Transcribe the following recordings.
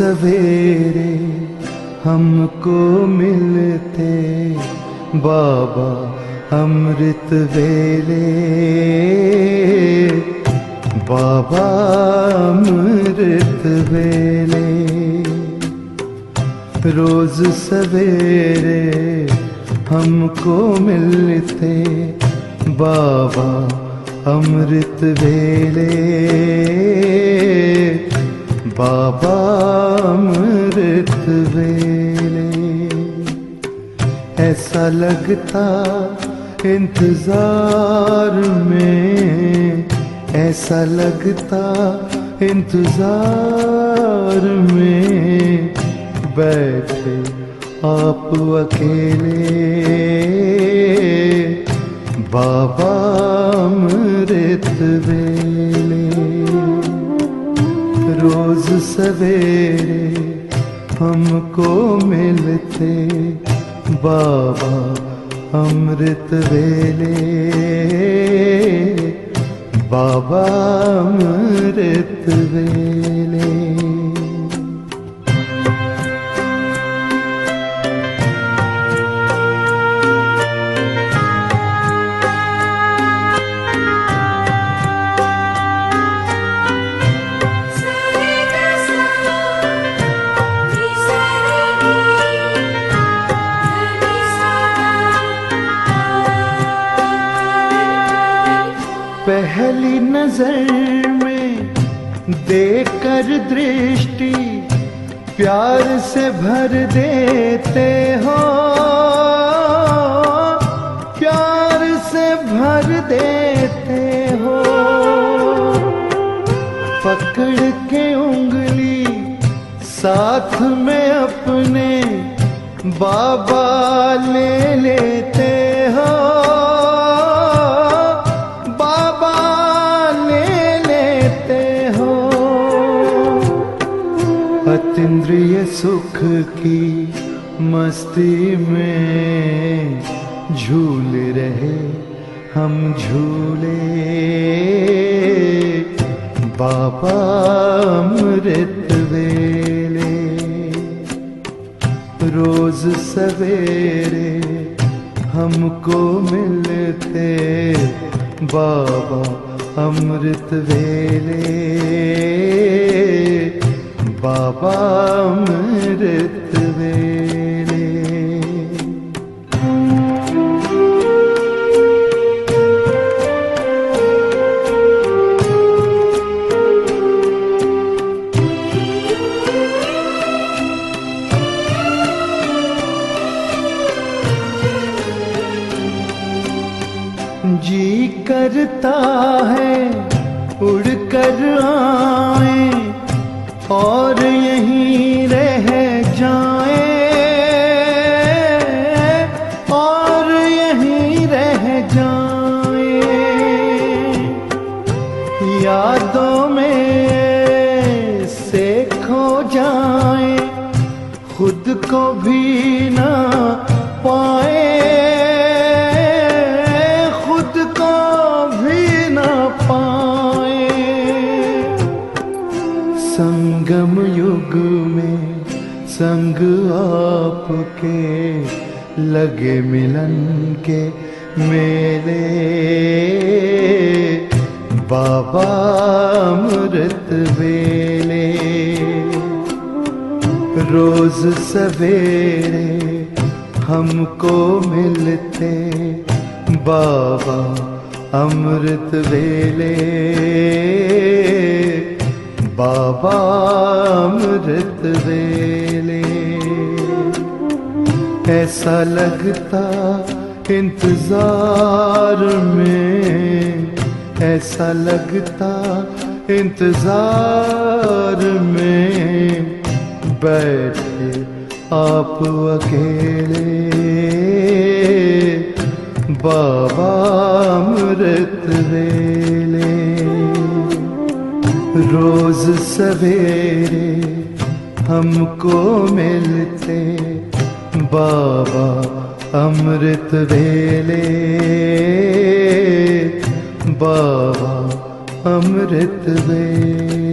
सवेरे हमको मिलते बाबा अमृत वेले। बाबा अमृत वेले। रोज सवेरे हमको मिलते बाबा अमृत वेले। बाबा वेले। ऐसा लगता इंतज़ार में, ऐसा लगता इंतज़ार में बैठे आप अकेले। बाबा अमृत वेले। रोज सवेरे हमको मिलते बाबा अमृत वेले। बाबा अमृत वेले। प्यार से भर देते हो। प्यार से भर देते हो। पकड़ के उंगली साथ में अपने बाबा ले लेते हो। की मस्ती में झूल रहे हम झूले। बाबा अमृत वेले, रोज सवेरे हमको मिलते बाबा अमृत वेले। babam dedi. संगम युग में संग आपके लगे मिलन के मेरे बाबा अमृत वेले, रोज सवेरे हमको मिलते बाबा अमृत वेले। बाबा अमृत वेले। ऐसा लगता इंतज़ार में, ऐसा लगता इंतज़ार में बैठे आप अकेले। बाबा अमृत वेले। रोज सवेरे हमको मिलते बाबा अमृत वेले बाबा अमृत वेले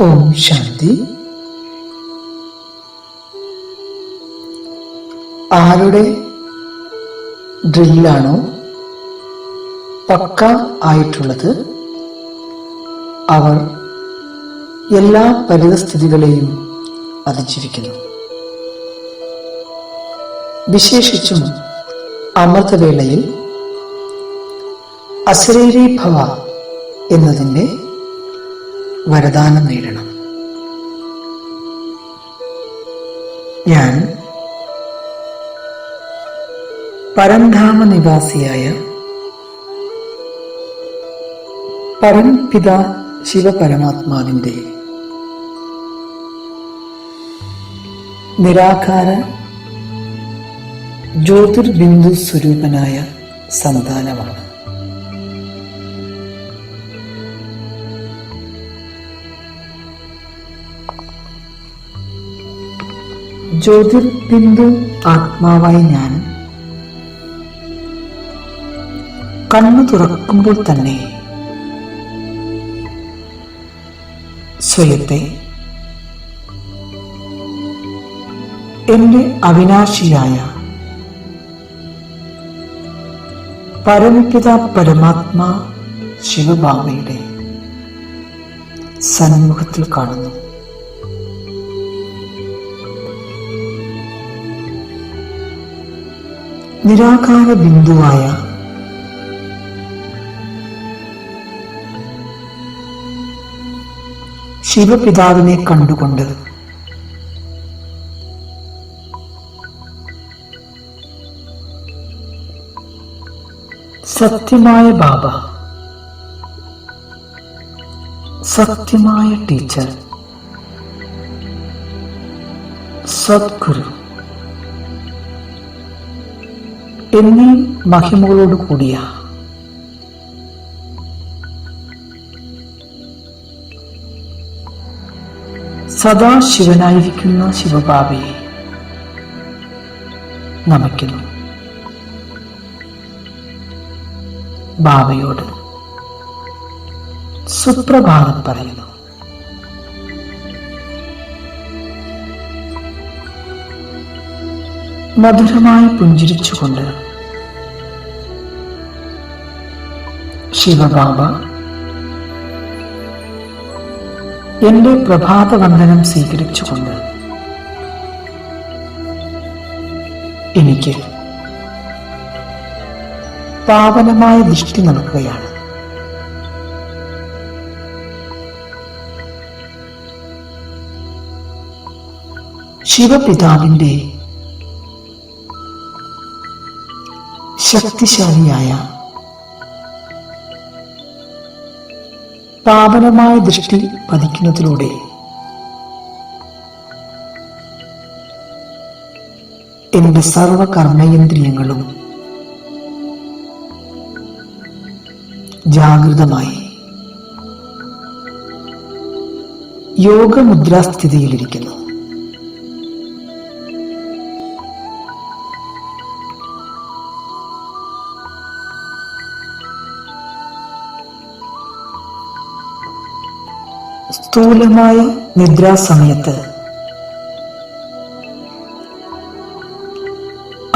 ഓം ശാന്തി. ആരുടെ ഡ്രില്ലാണോ പക്ക ആയിട്ടുള്ളത്? അവർ എല്ലാ പരിതസ്ഥിതികളെയും അതിജീവിക്കുന്നു. വിശേഷിച്ചും അമൃതവേളയിൽ അസരേരി ഭവ എന്നതിന്റെ വരദാനം നേടണം. ഞാൻ പരംധാമ നിവാസിയായ പരംപിത ശിവപരമാത്മാവിന്റെ നിരാകാര ജ്യോതിർബിന്ദു സ്വരൂപനായ സന്താനമാണ്. ജ്യോതിർബിന്ദു ആത്മാവായി ഞാൻ കണ്ണു തുറക്കുമ്പോൾ തന്നെ സ്വയത്തെ എന്റെ അവിനാശിയായ പരമപിത പരമാത്മാ ശിവബാബയുടെ സന്മുഖത്തിൽ കാണുന്നു. നിരാകാര ബിന്ദുവായ ശിവപിതാവിനെ കണ്ടുകൊണ്ട് സത്യമായ ബാബ സത്യമായ ടീച്ചർ സദ്ഗുരു. എന്നീ മഹിമകളോട് കൂടിയ സദാ ശിവനായിരിക്കുന്ന ശിവബാബയെ നമിക്കുന്നു. ബാബയോട് സുപ്രഭാതം പറയുന്നു. മധുരമായി പുഞ്ചിരിച്ചുകൊണ്ട് ശിവബാബ എന്റെ പ്രഭാത വന്ദനം സ്വീകരിച്ചുകൊണ്ട് എനിക്ക് പാവനമായ ദൃഷ്ടി നൽകുകയാണ് ശിവപിതാവിന്റെ ശക്തിശാലിയായ പാവനമായ ദൃഷ്ടി പതിക്കുന്നതിലൂടെ. എന്റെ സർവ കർമ്മേന്ദ്രിയങ്ങളും ജാഗൃതമായി യോഗമുദ്രാസ്ഥിതിയിലിരിക്കുന്നു. സ്ഥൂലമായ നിദ്രാസമയത്ത്.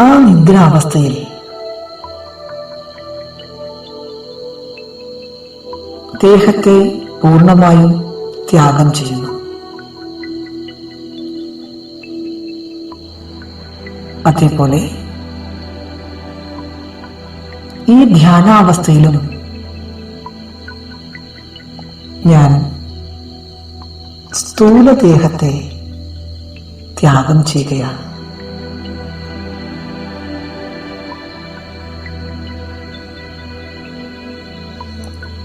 ആ നിദ്രാവസ്ഥയിൽ ദേഹത്തെ പൂർണമായും ത്യാഗം ചെയ്യുന്നു. അതേപോലെ ഈ ധ്യാനാവസ്ഥയിലും ഞാൻ സ്ഥൂലദേഹത്തെ ത്യാഗം ചെയ്യുകയാണ്.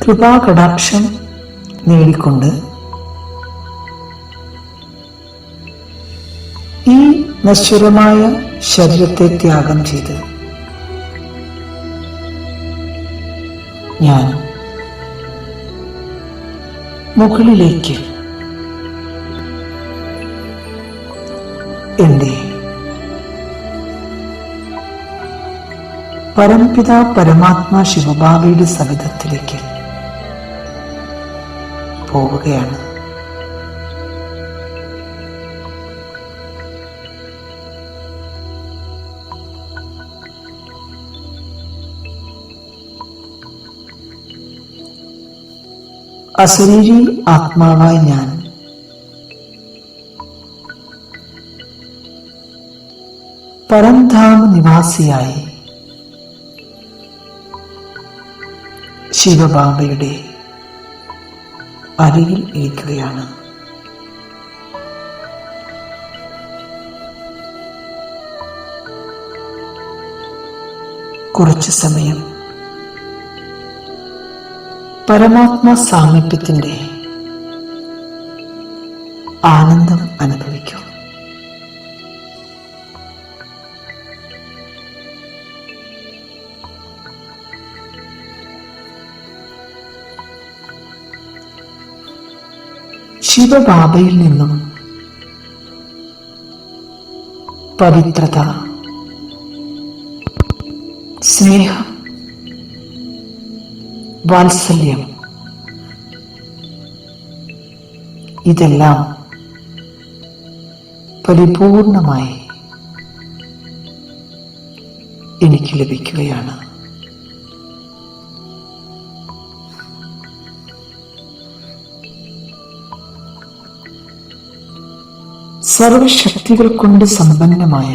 കൃപാകടാക്ഷം നേടിക്കൊണ്ട് ഈ നശ്വരമായ ശരീരത്തെ ത്യാഗം ചെയ്ത് ഞാൻ മുകളിലേക്ക് എന്റെ പരംപിത പരമാത്മാ ശിവബാബയുടെ സവിധത്തിലേക്ക് പോവുകയാണ്. അശരീരി ആത്മാവായി ഞാൻ പരംധാമ നിവാസിയായി. ശിവബാബയുടെ അരികിൽ ഇരിക്കുകയാണ്. കുറച്ചു സമയം പരമാത്മാ സാമീപ്യത്തിന്റെ ആനന്ദം അനുഭവിക്കൂ. ശിവബാബയിൽ നിന്നും പവിത്രത സ്നേഹം വാത്സല്യം ഇതെല്ലാം പരിപൂർണമായി എനിക്ക് ലഭിക്കുകയാണ്. സർവശക്തികൾ കൊണ്ട് സമ്പന്നമായ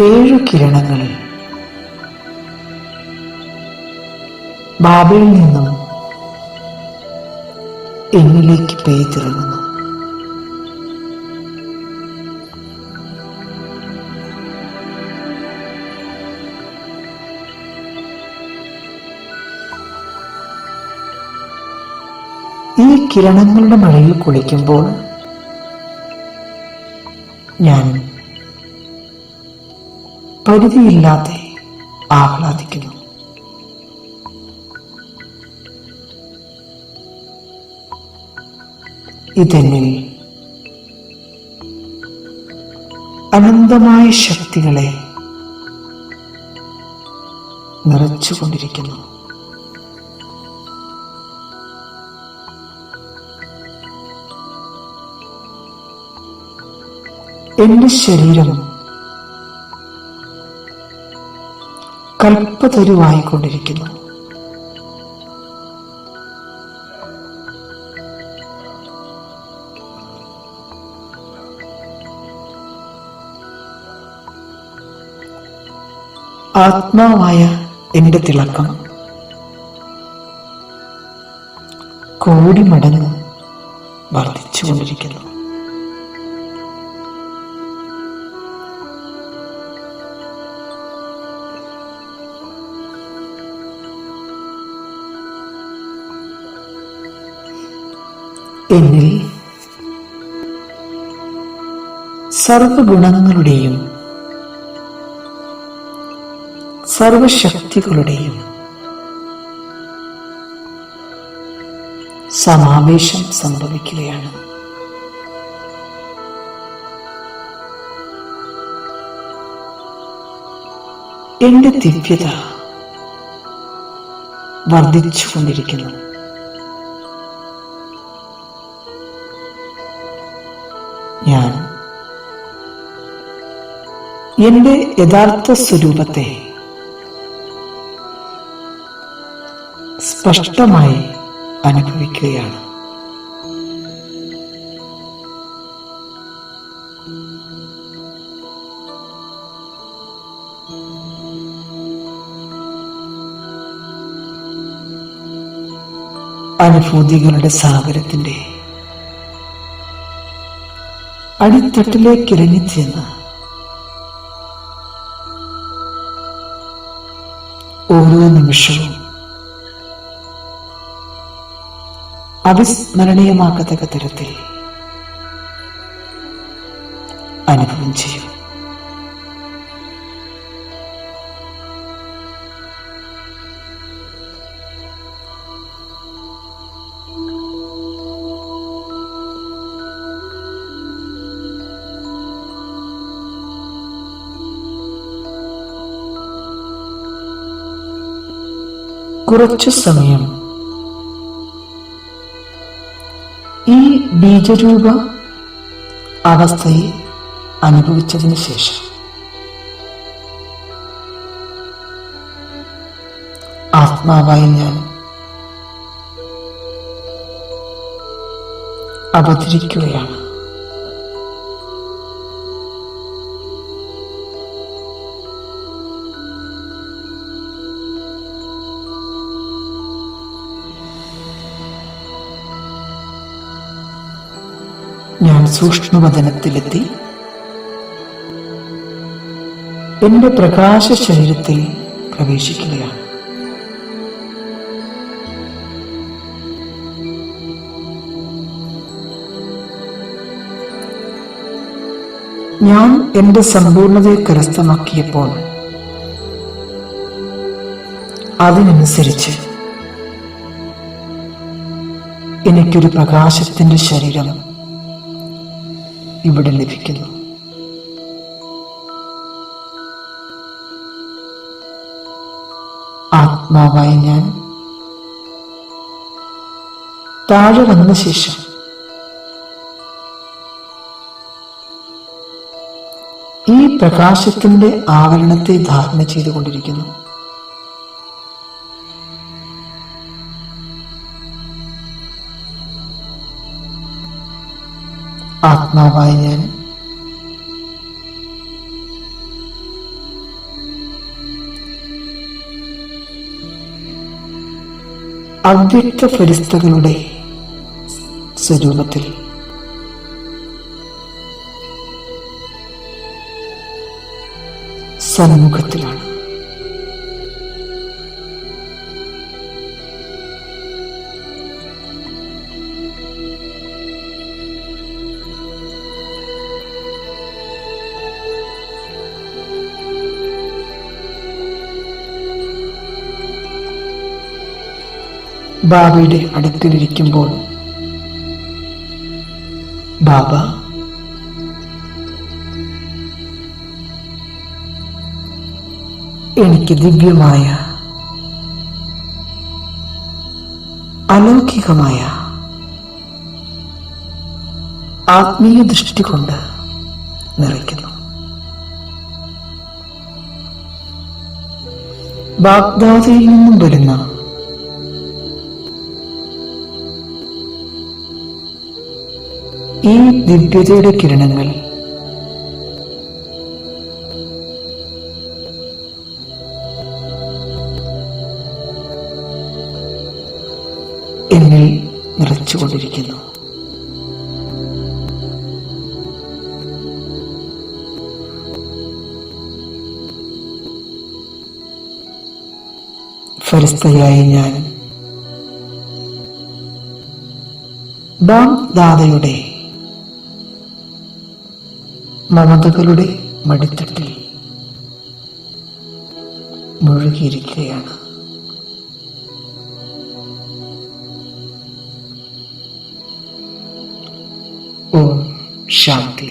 ഏഴു കിരണങ്ങൾ ബാബയിൽ നിന്നും എന്നിലേക്ക് പെയ്തിറങ്ങുന്നു കിരണങ്ങളുടെ മഴയിൽ കുളിക്കുമ്പോൾ ഞാൻ പരിധിയില്ലാതെ ആഹ്ലാദിക്കുന്നു. ഇതെന്നിൽ അനന്തമായ ശക്തികളെ നിറച്ചുകൊണ്ടിരിക്കുന്നു. എന്റെ ശരീരം കൽപ്പതരുവായിക്കൊണ്ടിരിക്കുന്നു. ആത്മാവായ എന്റെ തിളക്കം കോടി മടങ്ങ് വർദ്ധിച്ചുകൊണ്ടിരിക്കുന്നു. എന്നിൽ സർവഗുണങ്ങളുടെയും സർവശക്തികളുടെയും സമാവേശം സംഭവിക്കുകയാണ്. എന്റെ ദിവ്യത വർദ്ധിച്ചുകൊണ്ടിരിക്കുന്നു. ഞാൻ. എന്റെ യഥാർത്ഥ സ്വരൂപത്തെ സ്പഷ്ടമായി അനുഭവിക്കുകയാണ്. അനുഭൂതികളുടെ സാഗരത്തിന്റെ അടിത്തട്ടിലേക്ക് ഇറങ്ങിച്ചെന്ന് ഓരോ നിമിഷവും അവിസ്മരണീയമാക്കത്തക്ക തരത്തിൽ അനുഭവം ചെയ്യും. കുറച്ചു സമയം. ഈ ബീജരൂപ അവസ്ഥയെ അനുഭവിച്ചതിന് ശേഷം. ആത്മാവായി ഞാൻ അവതരിക്കുകയാണ് ഞാൻ സൂക്ഷ്മവദനത്തിലെത്തി. എന്റെ പ്രകാശ ശരീരത്തിൽ പ്രവേശിക്കുകയാണ്. ഞാൻ എന്റെ സമ്പൂർണതയെ കരസ്ഥമാക്കിയപ്പോൾ അതിനനുസരിച്ച് എനിക്കൊരു പ്രകാശത്തിന്റെ ശരീരം ഇവിടെ ലഭിക്കുന്നു. ആത്മാവായി ഞാൻ താഴെ വന്ന ശേഷം ഈ പ്രകാശത്തിന്റെ ആവരണത്തെ ധാരണ ചെയ്തുകൊണ്ടിരിക്കുന്നു. ആത്മാവായ ഞാൻ അവ്യക്ത ഫരിസ്തകളുടെ സ്വരൂപത്തിൽ. സന്മുഖത്തിലാണ് ബാബയുടെ അടുത്തിലിരിക്കുമ്പോൾ ബാബ എനിക്ക് ദിവ്യമായ അലൗകികമായ ആത്മീയ ദൃഷ്ടി കൊണ്ട് നിറയ്ക്കുന്നു. ബാഗ്ദാദിയിൽ നിന്നും വരുന്ന ഈ ദിവ്യതയുടെ കിരണങ്ങൾ. എന്നിൽ നിറച്ചുകൊണ്ടിരിക്കുന്നു. ഫരിസ്തയായി ഞാൻ ബാം ദാദയുടെ മമതകളുടെ മടിത്തട്ടിൽ മുഴുകിയിരിക്കുകയാണ്. ഓം ശാന്തി.